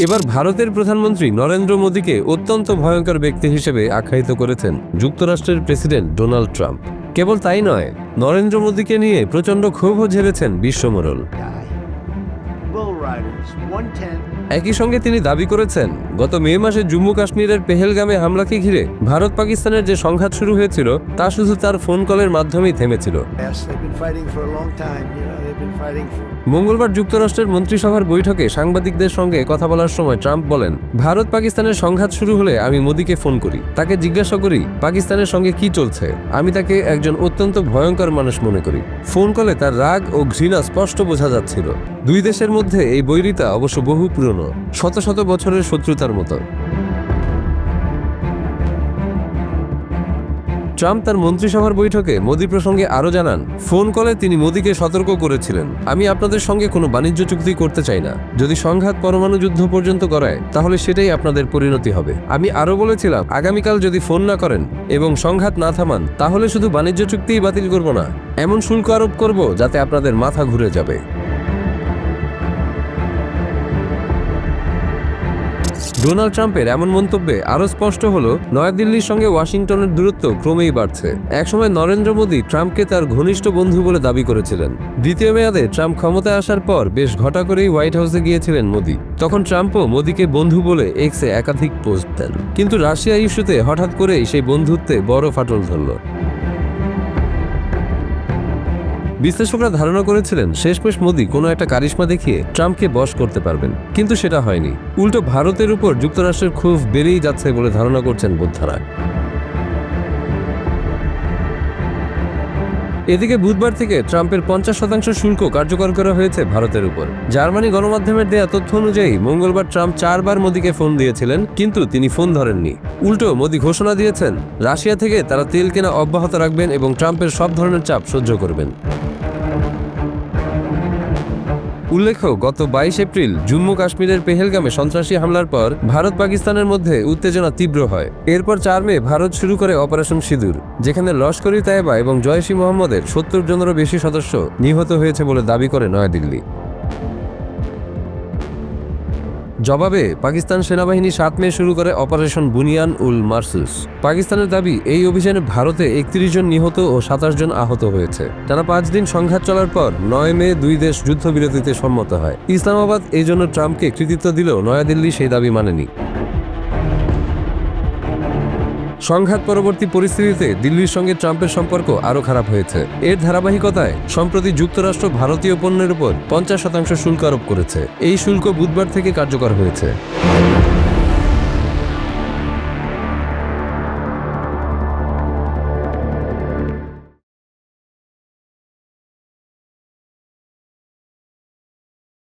এবার ভারতের প্রধানমন্ত্রী নরেন্দ্র মোদীকে অত্যন্ত ভয়ঙ্কর ব্যক্তি হিসেবে আখ্যায়িত করেছেন যুক্তরাষ্ট্রের প্রেসিডেন্ট ডোনাল্ড ট্রাম্প। কেবল তাই নয় নরেন্দ্র মোদীকে নিয়ে প্রচণ্ড ক্ষোভও ঝেড়েছেন বিশ্বমোড়ল Guy. Bull Riders, 110. একই সঙ্গে তিনি দাবি করেছেন গত মে মাসে জম্মু কাশ্মীরের পেহেলগামে হামলাকে ঘিরে ভারত পাকিস্তানের যে সংঘাত শুরু হয়েছিল তা শুধু তার ফোন কলের মাধ্যমেই থেমেছিল. মঙ্গলবার যুক্তরাষ্ট্রের মন্ত্রিসভার বৈঠকে সাংবাদিকদের সঙ্গে কথা বলার সময় ট্রাম্প বলেন ভারত পাকিস্তানের সংঘাত শুরু হলে আমি মোদীকে ফোন করি তাকে জিজ্ঞাসা করি পাকিস্তানের সঙ্গে কি চলছে আমি তাকে একজন অত্যন্ত ভয়ঙ্কর মানুষ মনে করি ফোন কলে তার রাগ ও ঘৃণা স্পষ্ট বোঝা যাচ্ছিল দুই দেশের মধ্যে এই বৈরিতা অবশ্য বহু পুরনো শত শত বছরের শত্রুতার মতো। ট্রাম্প তার মন্ত্রিসভার বৈঠকে মোদী প্রসঙ্গে আরও জানান, ফোন কলে তিনি মোদীকে সতর্ক করেছিলেন। আমি আপনাদের সঙ্গে কোনো বাণিজ্য চুক্তি করতে চাই না। যদি সংঘাত পরমাণু যুদ্ধ পর্যন্ত করায় তাহলে সেটাই আপনাদের পরিণতি হবে। আমি আরও বলেছিলাম, আগামীকাল যদি ফোন না করেন এবং সংঘাত না থামান, তাহলে শুধু বাণিজ্য চুক্তিই বাতিল করব না। এমন শুল্ক আরোপ করব যাতে আপনাদের মাথা ঘুরে যাবে। ডোনাল্ড ট্রাম্পের এমন মন্তব্যে আরও স্পষ্ট হল, নয়াদিল্লির সঙ্গে ওয়াশিংটনের দূরত্ব ক্রমেই বাড়ছে। একসময় নরেন্দ্র মোদী ট্রাম্পকে তার ঘনিষ্ঠ বন্ধু বলে দাবি করেছিলেন। দ্বিতীয় মেয়াদে ট্রাম্প ক্ষমতায় আসার পর বেশ ঘটা করেই হোয়াইট হাউসে গিয়েছিলেন মোদী। তখন ট্রাম্পও মোদীকে বন্ধু বলে এক্সে একাধিক পোস্ট দেন। কিন্তু রাশিয়া ইস্যুতে হঠাৎ করেই সেই বন্ধুত্বে বড় ফাটল ধরল। বিশ্লেষকরা ধারণা করেছিলেন, শেষমেশ মোদী কোনো একটা কারিশ্মা দেখিয়ে ট্রাম্পকে বশ করতে পারবেন। কিন্তু সেটা হয়নি। উল্টো ভারতের উপর যুক্তরাষ্ট্রের ক্ষোভ বেড়েই যাচ্ছে বলে ধারণা করছেন বোদ্ধারা। এদিকে বুধবার থেকে ট্রাম্পের পঞ্চাশ শতাংশ শুল্ক কার্যকর করা হয়েছে ভারতের উপর। জার্মানি গণমাধ্যমের দেয়া তথ্য অনুযায়ী, মঙ্গলবার ট্রাম্প চারবার মোদীকে ফোন দিয়েছিলেন, কিন্তু তিনি ফোন ধরেননি। উল্টো, মোদী ঘোষণা দিয়েছেন, রাশিয়া থেকে তারা তেল কেনা অব্যাহত রাখবেন এবং ট্রাম্পের সব ধরনের চাপ সহ্য করবেন। উল্লেখ্য, গত বাইশ এপ্রিল জম্মু কাশ্মীরের পেহেলগামে সন্ত্রাসী হামলার পর ভারত পাকিস্তানের মধ্যে উত্তেজনা তীব্র হয়। এরপর চার মে ভারত শুরু করে অপারেশন সিঁদুর, যেখানে লস্করি তায়েবা এবং জয়সী মোহাম্মদের সত্তর জনেরও বেশি সদস্য নিহত হয়েছে বলে দাবি করে নয়াদিল্লি। জবাবে, পাকিস্তান সেনাবাহিনী সাত মে শুরু করে অপারেশন বুনিয়ান উল মার্সুস। পাকিস্তানের দাবি, এই অভিযানে ভারতে একত্রিশ জন নিহত ও সাতাশ জন আহত হয়েছে। টানা পাঁচ দিন সংঘাত চলার পর নয় মে দুই দেশ যুদ্ধবিরতিতে সম্মত হয়। ইসলামাবাদ এই জন্য ট্রাম্পকে কৃতিত্ব দিলেও নয়াদিল্লি সেই দাবি মানেনি। সংঘাত পরবর্তী পরিস্থিতিতে দিল্লির সঙ্গে ট্রাম্পের সম্পর্ক আরও খারাপ হয়েছে। এর ধারাবাহিকতায়, সম্প্রতি যুক্তরাষ্ট্র ভারতীয় পণ্যের উপর পঞ্চাশ শতাংশ শুল্ক আরোপ করেছে। এই শুল্ক বুধবার থেকে কার্যকর হয়েছে।